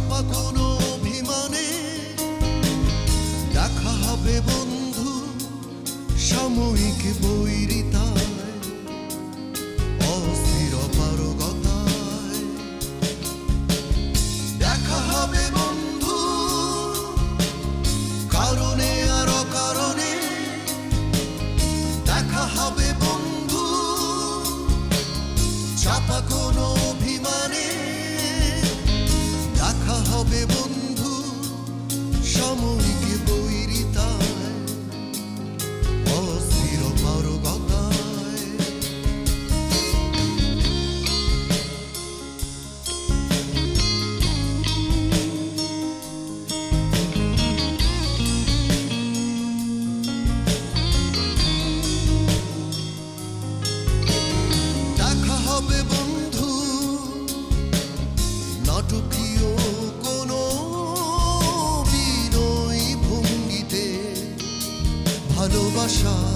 চাপা কোনো অভিমানে দেখা হবে বন্ধু সাময়িক বৈরিতা অস্থির পারগতায় দেখা হবে বন্ধু কারণে আর দেখা হবে বন্ধু shot.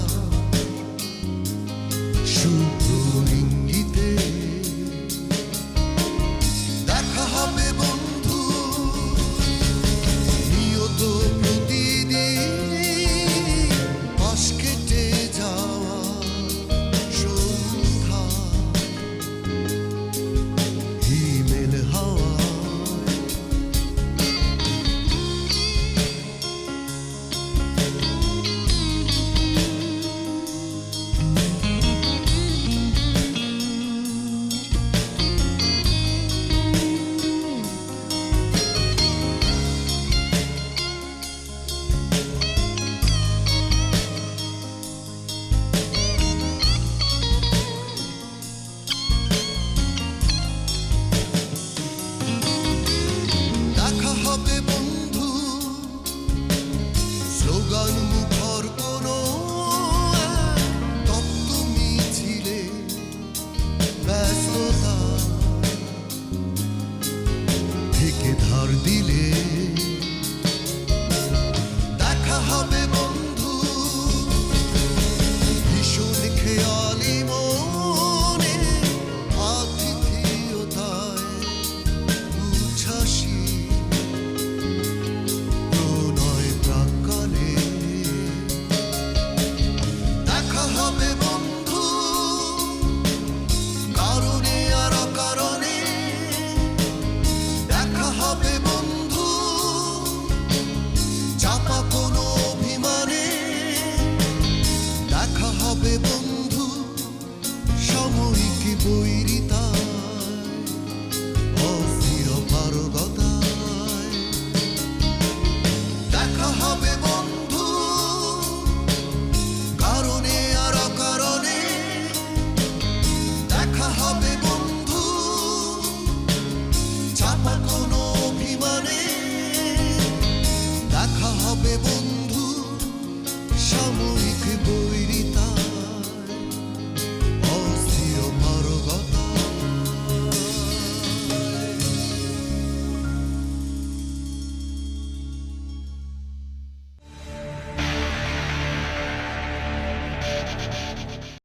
que boirita